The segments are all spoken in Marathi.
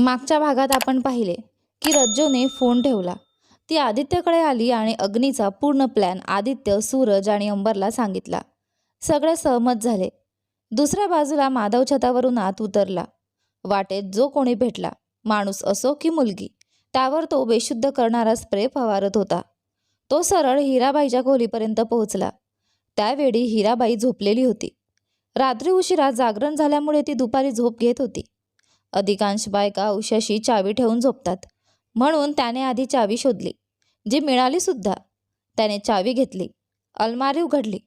मागच्या भागात आपण पाहिले की रज्जूने फोन ठेवला. ती आदित्यकडे आली आणि अग्नीचा पूर्ण प्लॅन आदित्य सूरज आणि अंबरला सांगितला. सगळे सहमत झाले. दुसऱ्या बाजूला माधव छतावरून आत उतरला. वाटेत जो कोणी भेटला माणूस असो की मुलगी त्यावर तो बेशुद्ध करणारा स्प्रे फवारत होता. तो सरळ हिराबाईच्या खोलीपर्यंत पोहोचला. त्यावेळी हिराबाई झोपलेली होती. रात्री उशिरा जागरण झाल्यामुळे ती दुपारी झोप घेत होती. अधिकांश बायका उशाशी चावी ठेवून झोपतात. म्हणून त्याने आधी चावी शोधली जी मिळाली सुद्धा. त्याने चावी घेतली अलमारी उघडली.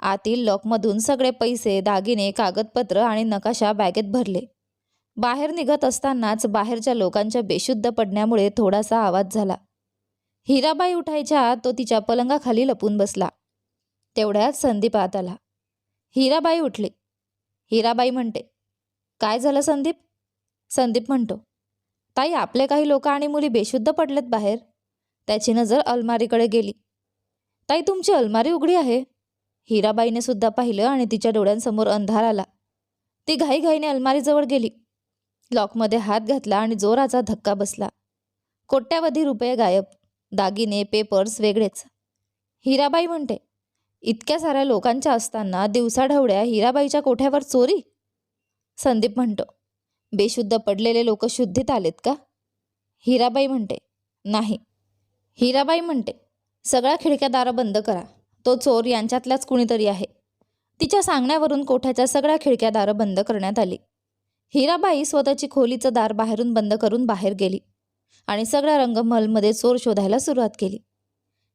आतील लॉकमधून सगळे पैसे दागिने कागदपत्र आणि नकाशा बॅगेत भरले. बाहेर निघत असतानाच बाहेरच्या लोकांच्या बेशुद्ध पडण्यामुळे थोडासा आवाज झाला. हिराबाई उठायच्या आत तो तिच्या पलंगाखाली लपून बसला. तेवढ्यात संदीप आत आला. हिराबाई उठली. हिराबाई म्हणते काय झालं संदीप? संदीप म्हणतो ताई आपले काही लोक आणि मुली बेशुद्ध पडलेत बाहेर. त्याची नजर अलमारीकडे गेली. ताई तुमची अलमारी उघडी आहे. हिराबाईने सुद्धा पाहिलं आणि तिच्या डोळ्यांसमोर अंधार आला. ती घाईघाईने अलमारीजवळ गेली. लॉकमध्ये हात घातला आणि जोराचा धक्का बसला. कोट्यावधी रुपये गायब दागिने पेपर्स वेगळेच. हिराबाई म्हणते इतक्या साऱ्या लोकांच्या असताना दिवसाढवळ्या हिराबाईच्या कोठ्यावर चोरी? संदीप म्हणतो बेशुद्ध पडलेले लोक शुद्धीत आलेत का? हिराबाई म्हणते नाही. हिराबाई म्हणते सगळ्या खिडक्या दारं बंद करा. तो चोर यांच्यातलाच कुणीतरी आहे. तिच्या सांगण्यावरून कोठ्याच्या सगळ्या खिडक्या दारं बंद करण्यात आली. हिराबाई स्वतःची खोलीचं दार बाहेरून बंद करून बाहेर गेली आणि सगळ्या रंगमहलमध्ये चोर शोधायला सुरुवात केली.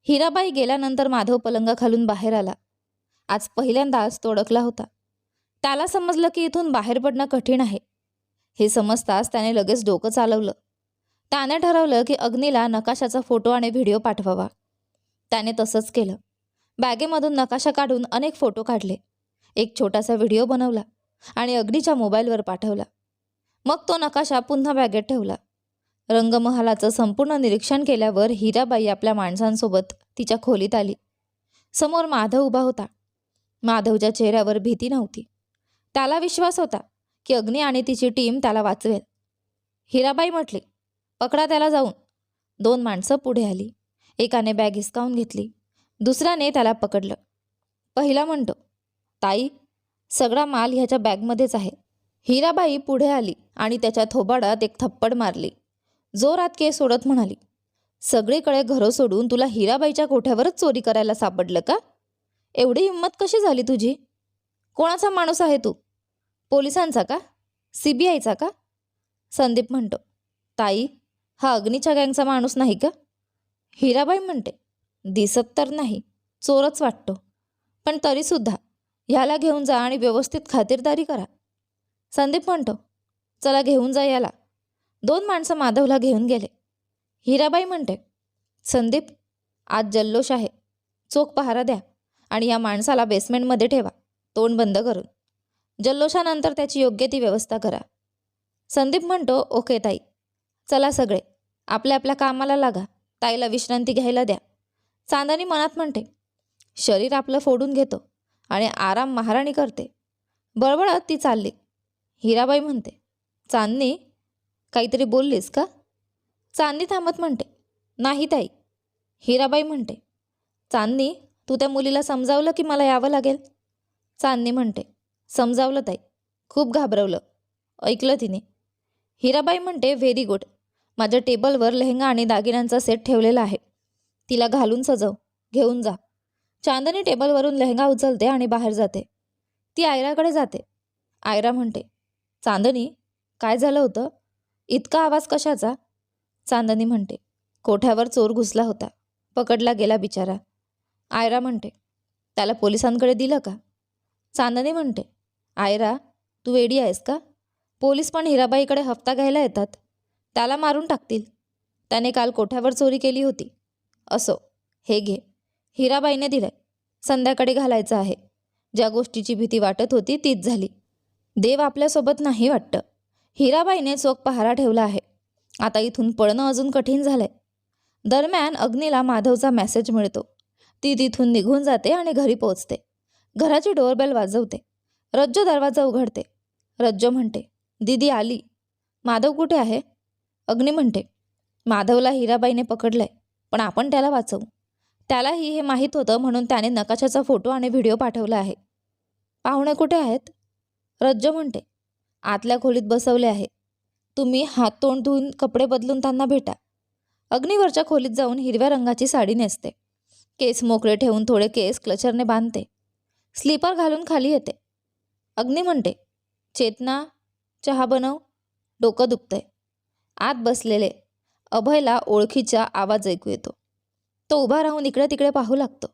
हिराबाई गेल्यानंतर माधव पलंगाखालून बाहेर आला. आज पहिल्यांदाच तो अडकला होता. त्याला समजलं की इथून बाहेर पडणं कठीण आहे. हे समजताच त्याने लगेच डोकं चालवलं. त्याने ठरवलं की अग्नीला नकाशाचा फोटो आणि व्हिडिओ पाठवावा. त्याने तसंच केलं. बॅगेमधून नकाशा काढून अनेक फोटो काढले. एक छोटासा व्हिडिओ बनवला आणि अग्नीच्या मोबाईलवर पाठवला. मग तो नकाशा पुन्हा बॅगेत ठेवला. रंगमहालाचं संपूर्ण निरीक्षण केल्यावर हिराबाई आपल्या माणसांसोबत तिच्या खोलीत आली. समोर माधव उभा होता. माधवच्या चेहऱ्यावर भीती नव्हती. त्याला विश्वास होता. की अग्नी आणि तिची टीम त्याला वाचवेल. हिराबाई म्हटली पकडा त्याला जाऊन. दोन माणसं पुढे आली. एकाने बॅग हिसकावून घेतली. दुसऱ्याने त्याला पकडलं. पहिला म्हणतो ताई सगळा माल ह्याच्या बॅगमध्येच आहे. हिराबाई पुढे आली आणि त्याच्या थोबाडात एक थप्पड मारली. जोरात केस सोडत म्हणाली सगळीकडे घरं सोडून तुला हिराबाईच्या कोठ्यावरच चोरी करायला सापडलं का? एवढी हिंमत कशी झाली तुझी? कोणाचा माणूस आहे तू? पोलिसांचा का? सी बी आयचा का? संदीप म्हणतो. ताई हा अग्नीच्या गँगचा माणूस नाही का? हिराबाई म्हणते. दिसत तर नाही चोरच वाटतो. पण तरीसुद्धा ह्याला घेऊन जा आणि व्यवस्थित खातिरदारी करा. संदीप म्हणतो चला घेऊन जा याला. दोन माणसं माधवला घेऊन गेले. हिराबाई म्हणते संदीप आज जल्लोष आहे. चोख पहारा द्या आणि या माणसाला बेसमेंटमध्ये ठेवा. तोंड बंद करून. जल्लोषानंतर त्याची योग्य ती व्यवस्था करा. संदीप म्हणतो ओके ताई. चला सगळे. आपल्या आपल्या कामाला लागा. ताईला विश्रांती घ्यायला द्या. चांदानी मनात म्हणते शरीर आपलं फोडून घेतो आणि आराम महाराणी करते. बळबळत ती चालली. हिराबाई म्हणते चांदनी काहीतरी बोललीस का? चांदनी थांबत म्हणते नाही ताई. हिराबाई म्हणते चांदनी तू त्या मुलीला समजावलं की मला यावं लागेल? चांदनी म्हणते समजावलं ताई. खूप घाबरवलं. ऐकलं तिने. हिराबाई म्हणते व्हेरी गुड. माझ्या टेबलवर लेहंगा आणि दागिन्यांचा सेट ठेवलेला आहे. तिला घालून सजव. घेऊन जा. चांदनी टेबलवरून लेहंगा उचलते आणि बाहेर जाते. ती आयराकडे जाते. आयरा म्हणते चांदनी काय झालं होतं? इतका आवाज कशाचा? चांदनी म्हणते कोठ्यावर चोर घुसला होता. पकडला गेला बिचारा. आयरा म्हणते त्याला पोलिसांकडे दिलं का? चांदनी म्हणते आयरा तू वेडी आहेस का? पोलीस पण हिराबाईकडे हप्ता घ्यायला येतात. त्याला मारून टाकतील. त्याने काल कोठ्यावर चोरी केली होती. असो हे घे. हिराबाईने दिलंय. संध्याकाळी घालायचं आहे. ज्या गोष्टीची भीती वाटत होती तीच झाली. देव आपल्यासोबत नाही वाटतं. हिराबाईने चोख पहारा ठेवला आहे. आता इथून पळणं अजून कठीण झालंय. दरम्यान अग्नीला माधवचा मेसेज मिळतो. ती तिथून निघून जाते आणि घरी पोहोचते. घराची डोअरबेल वाजवते. रज्जो दरवाजा उघडते. रज्जो म्हणते दीदी आली. माधव कुठे आहे? अग्नी म्हणते माधवला हिराबाईने पकडलंय पण आपण त्याला वाचवू. त्यालाही हे माहीत होतं म्हणून त्याने नकाशाचा फोटो आणि व्हिडिओ पाठवला आहे. पाहुणे कुठे आहेत? रज्जो म्हणते आतल्या खोलीत बसवले आहे. तुम्ही हात तोंड धुवून कपडे बदलून त्यांना भेटा. अग्नीवरच्या खोलीत जाऊन हिरव्या रंगाची साडी नेसते. केस मोकळे ठेवून थोडे केस क्लचरने बांधते. स्लीपर घालून खाली येते. अग्नी म्हणते चेतना चहा बनव डोकं दुखतंय. आत बसलेले अभयला ओळखीचा आवाज ऐकू येतो. तो उभा राहून इकडे तिकडे पाहू लागतो.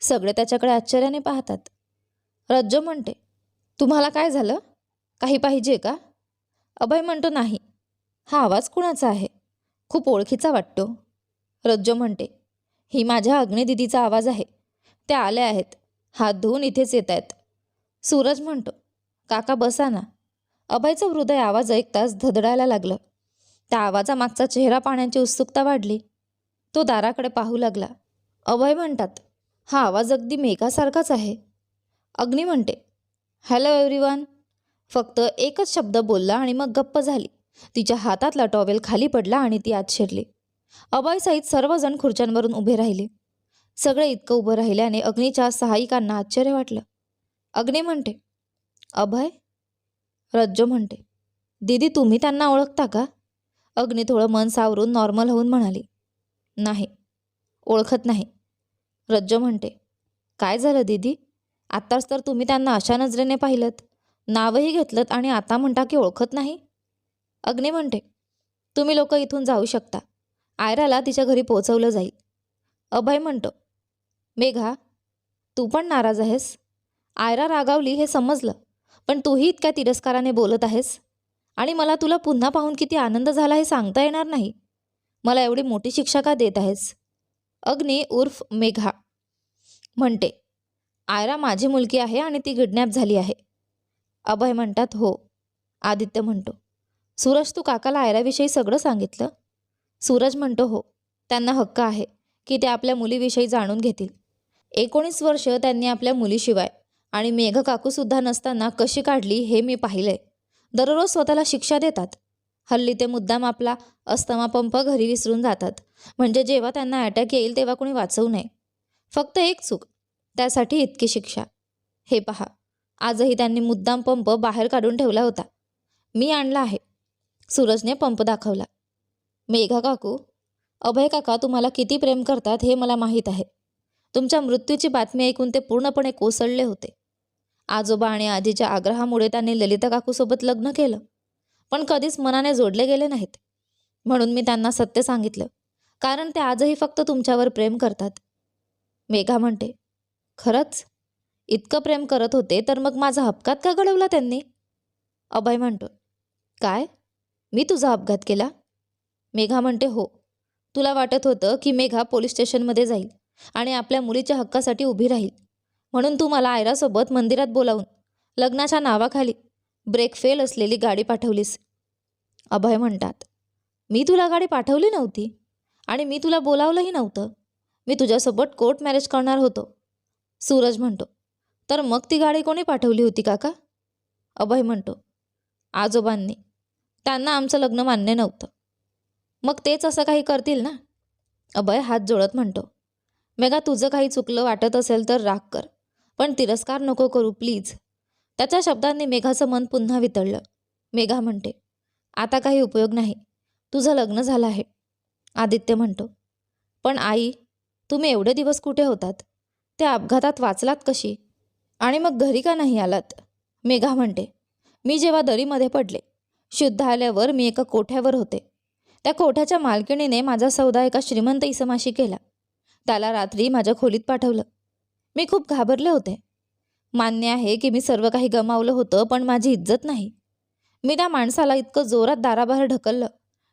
सगळे त्याच्याकडे आश्चर्याने पाहतात. रज्जो म्हणते तुम्हाला काय झालं? काही पाहिजे का? अभय म्हणतो नाही. हा आवाज कुणाचा आहे? खूप ओळखीचा वाटतो. रज्जो म्हणते ही माझ्या अग्निदिदीचा आवाज आहे. त्या आल्या आहेत. हात धुवून इथेच येत आहेत सूरज म्हणतो काका बसा ना. अभयचं हृदय आवाज ऐकताच धदडायला लागलं. त्या आवाजामागचा चेहरा पाहण्याची उत्सुकता वाढली. तो दाराकडे पाहू लागला. अभय म्हणतात हा आवाज अगदी मेघासारखाच आहे. अग्नी म्हणते हॅलो एव्हरीवन. फक्त एकच शब्द बोलला आणि मग गप्प झाली. तिच्या हातातला टॉवेल खाली पडला आणि ती आत शिरली. अभय सहित सर्वजण खुर्च्यांवरून उभे राहिले. सगळे इतकं उभं राहिल्याने अग्नीच्या सहायिकांना आश्चर्य वाटलं. अग्नी म्हणते अभय रज्जो म्हणते दीदी तुम्ही त्यांना ओळखता का? अग्नी थोडं मन सावरून नॉर्मल होऊन म्हणाली नाही ओळखत नाही. रज्जो म्हणते काय झालं दीदी? आत्ताच तर तुम्ही त्यांना अशा नजरेने पाहिलं नावही घेतलं आणि आता म्हणता की ओळखत नाही? अग्नी म्हणते तुम्ही लोक इथून जाऊ शकता. आयराला तिच्या घरी पोहोचवलं जाईल. अभय म्हणतो मेघा तू पण नाराज आहेस? आयरा रागावली हे समजलं. पण तूही इतक्या तिरस्काराने बोलत आहेस? आणि मला तुला पुन्हा पाहून किती आनंद झाला हे सांगता येणार नाही? मला एवढी मोठी शिक्षा का देत आहेस? अग्नी उर्फ मेघा. म्हणते आयरा माझी मुलगी आहे आणि ती किडनॅप झाली आहे. अभय म्हणतात हो. आदित्य म्हणतो सूरज तू काकाला आयराविषयी सगळं सांगितलं? सूरज म्हणतो हो. त्यांना हक्क आहे की ते आपल्या मुलीविषयी जाणून घेतील. एकोणीस वर्ष त्यांनी आपल्या मुलीशिवाय आणि मेघ काकूसुद्धा नसताना कशी काढली हे मी पाहिलंय दररोज स्वतःला शिक्षा देतात. हल्ली ते मुद्दाम आपला अस्तमा पंप घरी विसरून जातात. म्हणजे जेव्हा त्यांना अटॅक येईल तेव्हा कोणी वाचवू नये. फक्त एक चूक. त्यासाठी इतकी शिक्षा. हे पहा. आजही त्यांनी मुद्दाम पंप बाहेर काढून ठेवला होता. मी आणला आहे. सूरजने पंप दाखवला. मेघा काकू अभय काका तुम्हाला किती प्रेम करतात हे मला माहीत आहे. तुमच्या मृत्यूची बातमी ऐकून ते पूर्णपणे कोसळले होते. आजोबा आणि आजीच्या आग्रहामुळे त्यांनी ललिता काकूसोबत लग्न केलं. पण कधीच मनाने जोडले गेले नाहीत. म्हणून मी त्यांना सत्य सांगितलं. कारण ते आजही फक्त तुमच्यावर प्रेम करतात. मेघा म्हणते खरंच? इतकं प्रेम करत होते तर मग माझा अपघात का घडवला त्यांनी? अभय म्हणतो काय? मी तुझा अपघात केला? मेघा म्हणते हो. तुला वाटत होतं की मेघा पोलीस स्टेशनमध्ये जाईल आणि आपल्या मुलीच्या हक्कासाठी उभी राहील. म्हणून तू मला आयरासोबत मंदिरात बोलावून लग्नाच्या नावाखाली ब्रेक फेल असलेली गाडी पाठवलीस. अभय म्हणतात मी तुला गाडी पाठवली नव्हती आणि मी तुला बोलावलंही नव्हतं. मी तुझ्यासोबत कोर्ट मॅरेज करणार होतो. सूरज म्हणतो तर मग ती गाडी कोणी पाठवली होती काका? अभय म्हणतो आजोबांनी. त्यांना आमचं लग्न मान्य नव्हतं. मग तेच असं काही करतील ना? अभय हात जोडत म्हणतो मेघा तुझं काही चुकलं वाटत असेल तर राग कर. पण तिरस्कार नको करू प्लीज. त्याच्या शब्दांनी मेघाचं मन पुन्हा वितळलं. मेघा म्हणते आता काही उपयोग नाही. तुझं लग्न झालं आहे. आदित्य म्हणतो पण आई तुम्ही एवढे दिवस कुठे होतात? त्या अपघातात वाचलात कशी? आणि मग घरी का नाही आलात? मेघा म्हणते मी जेव्हा दरीमध्ये पडले शुद्ध आल्यावर मी एका कोठ्यावर होते. त्या कोठ्याच्या मालकिणीने माझा सौदा एका श्रीमंत इसमाशी केला. त्याला रात्री माझ्या खोलीत पाठवलं. मी खूप घाबरले होते. मान्य आहे की मी सर्व काही गमावलं होतं पण माझी इज्जत नाही. मी त्या माणसाला इतकं जोरात दाराबाहेर ढकललं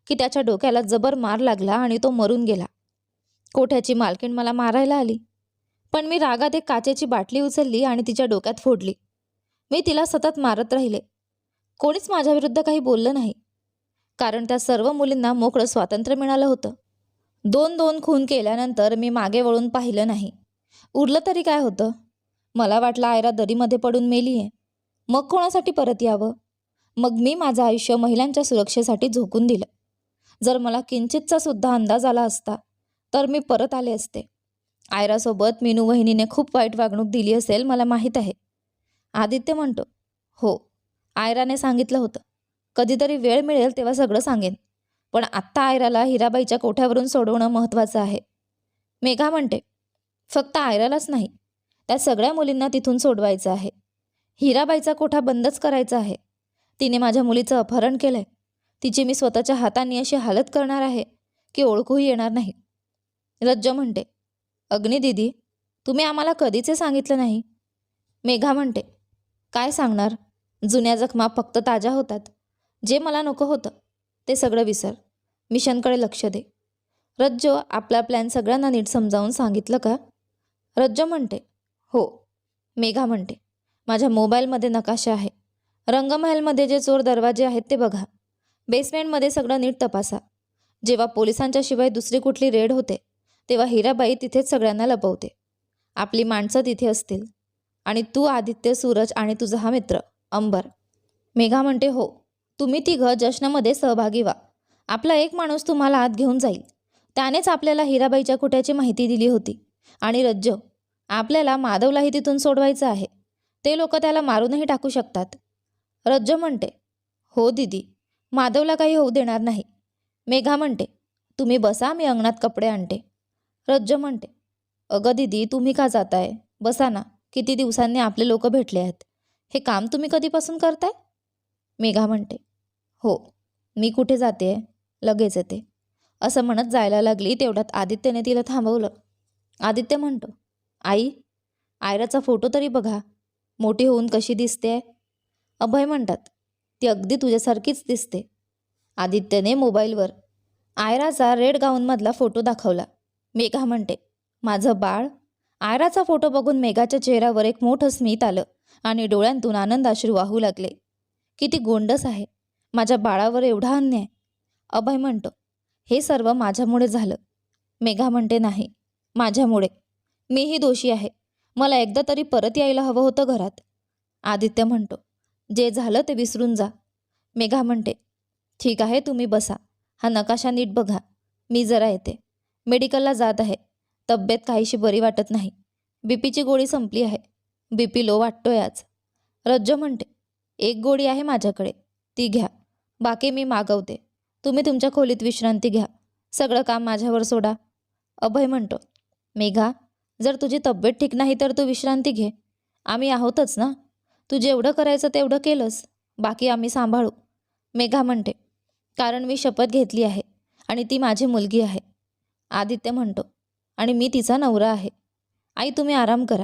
की त्याच्या डोक्याला जबर मार लागला आणि तो मरून गेला. कोठ्याची मालकीण मला मारायला आली. पण मी रागात एक काचेची बाटली उचलली आणि तिच्या डोक्यात फोडली. मी तिला सतत मारत राहिले. कोणीच माझ्याविरुद्ध काही बोललं नाही. कारण त्या सर्व मुलींना मोकळं स्वातंत्र्य मिळालं होतं. दोन दोन खून केल्यानंतर मी मागे वळून पाहिलं नाही. उरलं तरी काय होतं? मला वाटलं आयरा दरीमध्ये पडून मेली आहे. मग कोणासाठी परत यावं? मग मी माझं आयुष्य महिलांच्या सुरक्षेसाठी झोकून दिलं. जर मला किंचितचा सुद्धा अंदाज आला असता तर मी परत आले असते. आयरासोबत मीनू वहिनीने खूप वाईट वागणूक दिली असेल मला माहीत आहे. आदित्य म्हणतो हो आयराने सांगितलं होतं. कधीतरी वेळ मिळेल तेव्हा सगळं सांगेन. पण आत्ता आयराला हिराबाईच्या कोठ्यावरून सोडवणं महत्त्वाचं आहे. मेघा म्हणते फक्त आयरालाच नाही त्या सगळ्या मुलींना तिथून सोडवायचं आहे. हिराबाईचा कोठा बंदच करायचा आहे. तिने माझ्या मुलीचं अपहरण केलं आहे तिची मी स्वतःच्या हातांनी अशी हालत करणार आहे की ओळखूही येणार नाही. रज्ज म्हणते अग्नी दिदी तुम्ही आम्हाला कधीचे सांगितलं नाही. मेघा म्हणते काय सांगणार? जुन्या जखमा फक्त ताज्या होतात. जे मला नको होतं ते सगळं विसर. मिशनकडे लक्ष दे. रज्जो आपला प्लॅन सगळ्यांना नीट समजावून सांगितलं का? रज्ज म्हणते. हो मेघा म्हणते. माझ्या मोबाईलमध्ये नकाशा आहे. रंगमहलमध्ये जे चोर दरवाजे आहेत ते बघा. बेसमेंटमध्ये सगळं नीट तपासा. जेव्हा पोलिसांच्या शिवाय दुसरी कुठली रेड होते तेव्हा हिराबाई तिथेच सगळ्यांना लपवते. आपली माणसं तिथे असतील. आणि तू आदित्य सूरज आणि तुझा हा मित्र अंबर. मेघा म्हणते हो तुम्ही तिघं जश्नामध्ये सहभागी व्हा. आपला एक माणूस तुम्हाला आत घेऊन जाईल. त्यानेच आपल्याला हिराबाईच्या कुट्याची माहिती दिली होती. आणि रज्ज. आपल्याला माधवलाही तिथून सोडवायचं आहे. ते लोक त्याला मारूनही टाकू शकतात. रज्ज म्हणते हो दिदी माधवला काही होऊ देणार नाही. मेघा म्हणते तुम्ही बसा मी अंगणात कपडे आणते. रज्ज म्हणते अगं दिदी तुम्ही का जाताय? बसा ना किती दिवसांनी आपले लोक भेटले आहेत. हे काम तुम्ही कधीपासून करताय? मेघा म्हणते हो मी कुठे जाते लगेच येते. असं म्हणत जायला लागली तेवढ्यात आदित्यने तिला थांबवलं. आदित्य म्हणतो आई आयराचा फोटो तरी बघा. मोठी होऊन कशी दिसते अभय म्हणतात ती अगदी तुझ्यासारखीच दिसते. आदित्यने मोबाईलवर आयराचा रेड गाऊनमधला फोटो दाखवला. मेघा म्हणते माझं बाळ आयराचा फोटो बघून मेघाच्या चेहऱ्यावर एक मोठं स्मित आलं आणि डोळ्यांतून आनंदाश्रू वाहू लागले. किती गोंडस आहे माझ्या बाळावर एवढा अन्याय. अभय म्हणतो हे सर्व माझ्यामुळे झालं. मेघा म्हणते नाही माझ्यामुळे. मीही दोषी आहे. मला एकदा तरी परत यायला हवं होतं घरात. आदित्य म्हणतो जे झालं ते विसरून जा. मेघा म्हणते ठीक आहे तुम्ही बसा. हा नकाशा नीट बघा. मी जरा येते. मेडिकलला जात आहे. तब्येत काहीशी बरी वाटत नाही. बीपीची गोळी संपली आहे. बीपी लो वाटतोय आज. रज्जो म्हणते एक गोळी आहे माझ्याकडे. ती घ्या. बाकी मी मागवते. तुम्ही तुमच्या खोलीत विश्रांती घ्या. सगळं काम माझ्यावर सोडा. अभय म्हणतो मेघा जर तुझी तब्येत ठीक नाही तर तू विश्रांती घे. आम्ही आहोतच ना? तू जेवढं करायचं तेवढं केलंस. बाकी आम्ही सांभाळू. मेघा म्हणते कारण मी शपथ घेतली आहे आणि ती माझी मुलगी आहे. आदित्य म्हणतो आणि मी तिचा नवरा आहे. आई तुम्ही आराम करा.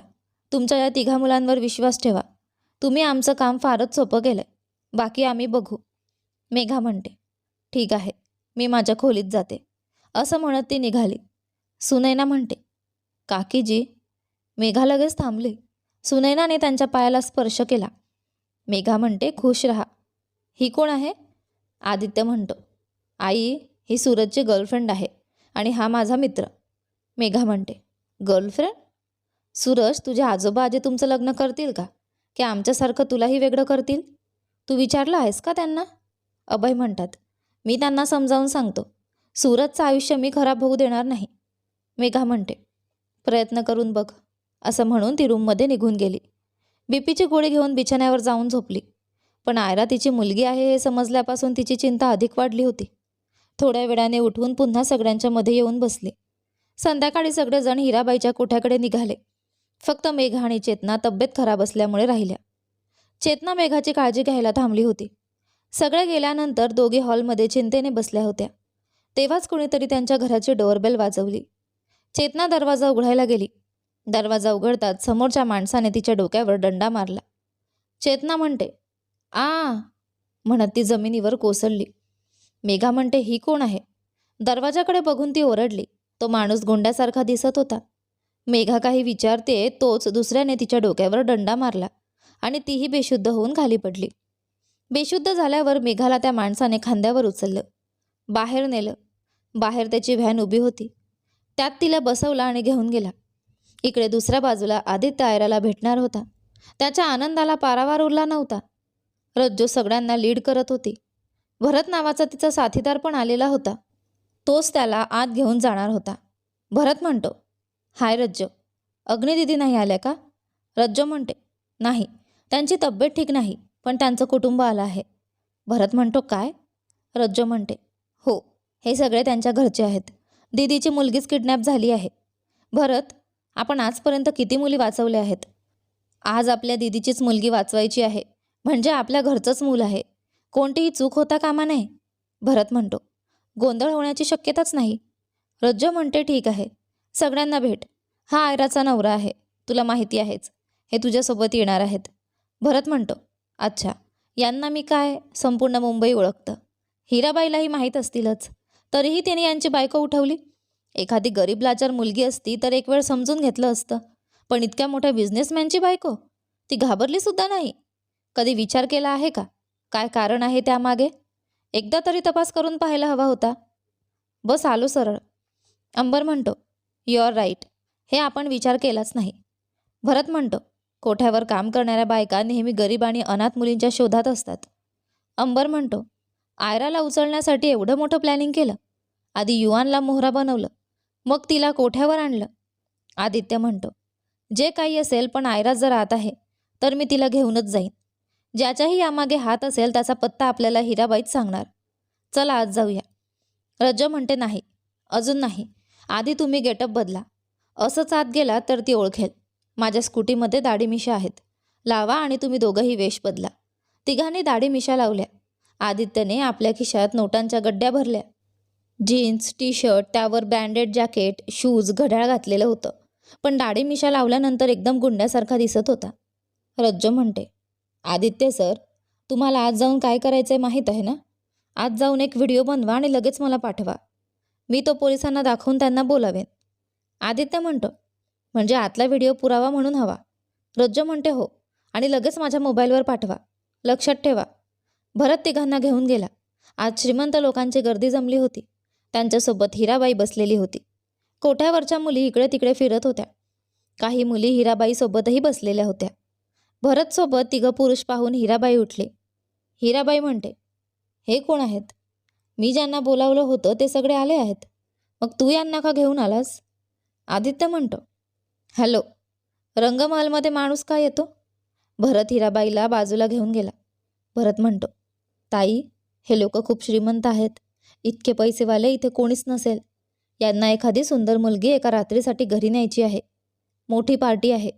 तुमच्या या तिघा मुलांवर विश्वास ठेवा. तुम्ही आमचं काम फारच सोपं केलं आहे बाकी आम्ही बघू. मेघा म्हणते ठीक आहे मी माझ्या खोलीत जाते. असं म्हणत ती निघाली. सुनैना म्हणते काकीजी मेघा लगेच थांबली. सुनैनाने त्यांच्या पायाला स्पर्श केला. मेघा म्हणते खुश राहा. ही कोण आहे? आदित्य म्हणतो. आई ही सूरजची गर्लफ्रेंड आहे आणि हा माझा मित्र. मेघा म्हणते. गर्लफ्रेंड सूरज तुझे आजोबा आजी तुमचं लग्न करतील का? की आमच्यासारखं तुलाही वेगळं करतील? तू विचारलं आहेस का त्यांना? अभय म्हणतात. मी त्यांना समजावून सांगतो. सूरजचं आयुष्य मी खराब होऊ देणार नाही. मेघा म्हणते. प्रयत्न करून बघ असं म्हणून ती रूममध्ये निघून गेली. बीपीची गोळी घेऊन बिछाण्यावर जाऊन झोपली. पण आयरा तिची मुलगी आहे हे समजल्यापासून तिची चिंता अधिक वाढली होती. थोड्या वेळाने उठून पुन्हा सगळ्यांच्या मध्ये येऊन बसली. संध्याकाळी सगळेजण हिराबाईच्या कोठ्याकडे निघाले. फक्त मेघा आणि चेतना तब्येत खराब असल्यामुळे राहिल्या. चेतना मेघाची काळजी घ्यायला थांबली होती. सगळे गेल्यानंतर दोघी हॉलमध्ये चिंतेने बसल्या होत्या. तेव्हाच कुणीतरी त्यांच्या घराची डोअरबेल वाजवली. चेतना दरवाजा उघडायला गेली. दरवाजा उघडताच समोरच्या माणसाने तिच्या डोक्यावर दंडा मारला. चेतना म्हणते आ म्हणत ती जमिनीवर कोसळली. मेघा म्हणते ही कोण आहे? दरवाजाकडे बघून ती ओरडली. तो माणूस गोंड्यासारखा दिसत होता. मेघा काही विचारते तोच दुसऱ्याने तिच्या डोक्यावर दंडा मारला आणि तीही बेशुद्ध होऊन खाली पडली. बेशुद्ध झाल्यावर मेघाला त्या माणसाने खांद्यावर उचललं. बाहेर नेलं. बाहेर त्याची व्हॅन उभी होती. त्यात तिला बसवला आणि घेऊन गेला. इकडे दुसऱ्या बाजूला आदित्य आयराला भेटणार होता. त्याच्या आनंदाला पारावार उरला नव्हता. रज्जू सगळ्यांना लीड करत होती. भरत नावाचा तिचा साथीदार पण आलेला होता. तोच त्याला आत घेऊन जाणार होता. भरत म्हणतो हाय रज्जो अग्निदिदी नाही आल्या का? रज्जो म्हणते नाही त्यांची तब्येत ठीक नाही पण त्यांचं कुटुंब आलं आहे. भरत म्हणतो काय? रज्जो म्हणते हो हे सगळे त्यांच्या घरचे आहेत. दीदीची मुलगीच किडनॅप झाली आहे. भरत आपण आजपर्यंत किती मुली वाचवल्या आहेत? आज आपल्या दीदीचीच मुलगी वाचवायची आहे. म्हणजे आपल्या घरचंच मूल आहे. कोणतीही चूक होता कामा नाही भरत म्हणतो. गोंधळ होण्याची शक्यताच नाही. रज्जो म्हणते ठीक आहे. सगळ्यांना भेट. हा आयराचा नवरा आहे. तुला माहिती आहेच. हे तुझ्यासोबत येणार आहेत. भरत म्हणतो अच्छा. यांना मी काय? संपूर्ण मुंबई ओळखतं. हिराबाईलाही माहीत असतीलच. तरीही त्यांनी यांची बायको उठवली? एखादी गरीब लाचार मुलगी असती तर एक वेळ समजून घेतलं असतं. पण इतक्या मोठ्या बिझनेसमॅनची बायको? ती घाबरली सुद्धा नाही. कधी विचार केला आहे का? काय कारण आहे त्यामागे? एकदा तरी तपास करून पाहायला हवा होता. बस आलो सरळ. अंबर म्हणतो यू आर राईट हे आपण विचार केलाच नाही. भरत म्हणतो कोठ्यावर काम करणाऱ्या बायका नेहमी गरीब आणि अनाथ मुलींच्या शोधात असतात. अंबर म्हणतो आयराला उचलण्यासाठी एवढं मोठं प्लॅनिंग केलं. आधी युवानला मोहरा बनवलं. मग तिला कोठ्यावर आणलं? आदित्य म्हणतो जे काही असेल पण आयरा जर आत आहे तर मी तिला घेऊनच जाईन. ज्याच्याही यामागे हात असेल त्याचा पत्ता आपल्याला हिराबाईच सांगणार. चला आज जाऊया. रज्ज म्हणते नाही अजून नाही. आधी तुम्ही गेटअप बदला. असंच आत गेला तर ती ओळखेल. माझ्या स्कूटीमध्ये दाढी मिशा आहेत. लावा आणि तुम्ही दोघंही वेश बदला. तिघांनी दाढी मिशा लावल्या. आदित्यने आपल्या खिशात नोटांच्या गड्ड्या भरल्या. जीन्स टी शर्ट त्यावर ब्रँडेड जॅकेट शूज घड्याळ घातलेलं होतं. पण दाढी मिशा लावल्यानंतर एकदम गुंड्यासारखा दिसत होता. रज्जो म्हणते आदित्य सर तुम्हाला आज जाऊन काय करायचं आहे माहीत आहे ना? आज जाऊन एक व्हिडिओ बनवा आणि लगेच मला पाठवा. मी तो पोलिसांना दाखवून त्यांना बोलावेन. आदित्य म्हणतो म्हणजे आतला व्हिडिओ पुरावा म्हणून हवा. रज्जो म्हणते हो आणि लगेच माझ्या मोबाईलवर पाठवा. लक्षात ठेवा. भरत तिघांना घेऊन गेला. आज श्रीमंत लोकांची गर्दी जमली होती. त्यांच्यासोबत हिराबाई बसलेली होती. कोठ्यावरच्या मुली इकडे तिकडे फिरत होत्या. काही मुली हिराबाईसोबतही बसलेल्या होत्या. भरतसोबत तिघं पुरुष पाहून हिराबाई उठले. हिराबाई म्हणते हे कोण आहेत? मी ज्यांना बोलावलं होतं ते सगळे आले आहेत. मग तू यांना का घेऊन आलास? आदित्य म्हणतो हॅलो रंगमहलमध्ये माणूस का येतो? भरत हिराबाईला बाजूला घेऊन गेला. भरत म्हणतो ताई हे लोक खूप श्रीमंत आहेत. इतके पैसेवाले इथे कोणीच नसेल. यांना एखादी सुंदर मुलगी एका रात्रीसाठी घरी न्यायची आहे. मोठी पार्टी आहे.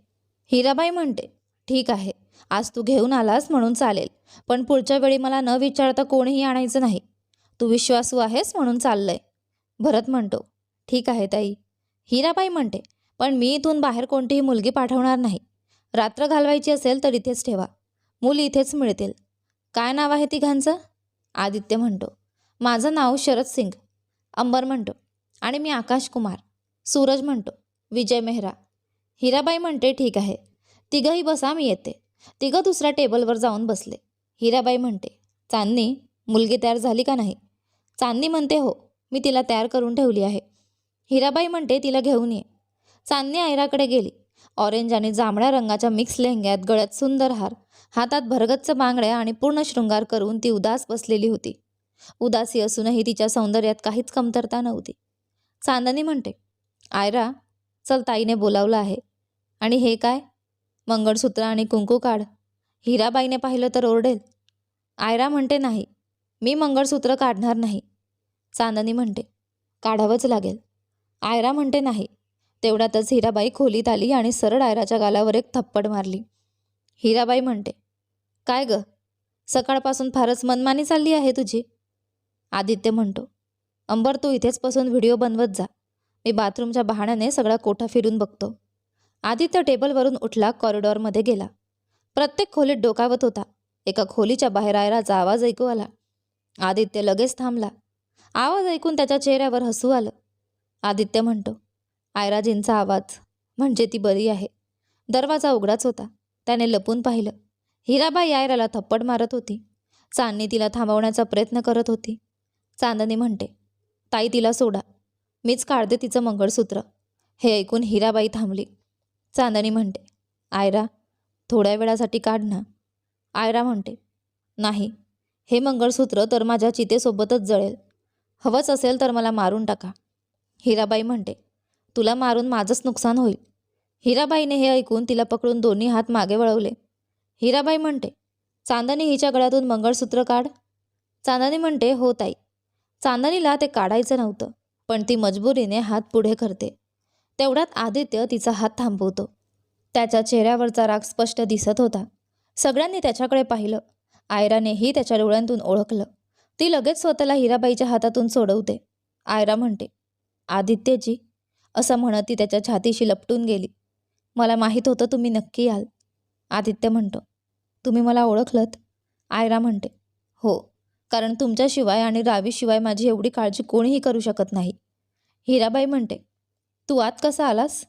हिराबाई म्हणते ठीक आहे आज तू घेऊन आलास म्हणून चालेल पण पुढच्या वेळी मला न विचारता कोणीही आणायचं नाही. तू विश्वासू आहेस म्हणून चाललंय. भरत म्हणतो ठीक आहे ताई. हिराबाई म्हणते पण मी इथून बाहेर कोणतीही मुलगी पाठवणार नाही. रात्र घालवायची असेल तर इथेच ठेवा. मुली इथेच मिळतील. काय नाव आहे तिघांचं? आदित्य म्हणतो माझं नाव शरद सिंग. अंबर म्हणतो आणि मी आकाश कुमार. सूरज म्हणतो विजय मेहरा. हिराबाई म्हणते ठीक आहे. तिघंही बसा मी येते. तिघं दुसऱ्या टेबलवर जाऊन बसले. हिराबाई म्हणते चांदणी मुलगी तयार झाली का नाही? चांदणी म्हणते हो मी तिला तयार करून ठेवली आहे. हिराबाई म्हणते तिला घेऊन ये. चांदणी आयराकडे गेली. ऑरेंज आणि जांभळ्या रंगाच्या मिक्स लेहंग्यात गळ्यात सुंदर हार. हातात भरगच्च बांगड्या आणि पूर्ण शृंगार करून ती उदास बसलेली होती. उदासी असूनही तिच्या सौंदर्यात काहीच कमतरता नव्हती. चांदनी म्हणते आयरा चल ताईने बोलावलं आहे. आणि हे काय? मंगळसूत्र आणि कुंकू काढ. हिराबाईने पाहिलं तर ओरडेल. आयरा म्हणते नाही मी मंगळसूत्र काढणार नाही. चांदनी म्हणते काढावंच लागेल. आयरा म्हणते नाही. तेवढ्यातच हिराबाई खोलीत आली आणि सरळ आयराच्या गालावर एक थप्पड मारली. हिराबाई म्हणते काय ग? सकाळपासून फारच मनमानी चालली आहे तुझी. आदित्य म्हणतो अंबर तू इथेच बसून व्हिडिओ बनवत जा. मी बाथरूमच्या बहाण्याने सगळा कोठा फिरून बघतो. आदित्य टेबलवरून उठला कॉरिडॉरमध्ये गेला. प्रत्येक खोलीत डोकावत होता. एका खोलीच्या बाहेर आयराचा आवाज ऐकू आला. आदित्य लगेच थांबला. आवाज ऐकून त्याच्या चेहऱ्यावर हसू आलं. आदित्य म्हणतो आयराजींचा आवाज म्हणजे ती बरी आहे. दरवाजा उघडाच होता. त्याने लपून पाहिलं. हिराबाई आयराला थप्पड मारत होती. चांदणी तिला थांबवण्याचा प्रयत्न करत होती. चांदणी म्हणते ताई तिला सोडा. मीच काढते तिचं मंगळसूत्र. हे ऐकून हिराबाई थांबली. चांदणी म्हणते आयरा थोड्या वेळासाठी काढ ना. आयरा म्हणते नाही. हे मंगळसूत्र तर माझ्या चितेसोबतच जळेल. हवंच असेल तर मला मारून टाका. हिराबाई म्हणते तुला मारून माझंच नुकसान होईल. हिराबाईने हे ऐकून तिला पकडून दोन्ही हात मागे वळवले. हिराबाई म्हणते चांदणी हिच्या गळ्यातून मंगळसूत्र काढ. चांदणी म्हणते हो ताई. चांदणीला ते काढायचं नव्हतं पण ती मजबुरीने हात पुढे करते. तेवढ्यात आदित्य तिचा हात थांबवतो. त्याच्या चेहऱ्यावरचा राग स्पष्ट दिसत होता. सगळ्यांनी त्याच्याकडे पाहिलं. आयरानेही त्याच्या डोळ्यांतून ओळखलं. ती लगेच स्वतःला हिराबाईच्या हातातून सोडवते. आयरा म्हणते आदित्यजी असं म्हणत ती त्याच्या छातीशी लपटून गेली. मला माहीत होतं तुम्ही नक्की याल आदित्य म्हणतो. तुम्ही मला ओळखलत? आयरा म्हणते हो कारण तुमच्याशिवाय आणि रावीशिवाय माझी एवढी काळजी कोणीही करू शकत नाही. हिराबाई म्हणते तू आत कसा आलास?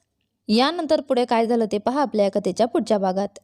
यानंतर पुढे काय झालं ते पहा आपल्या या कथेच्या पुढच्या भागात.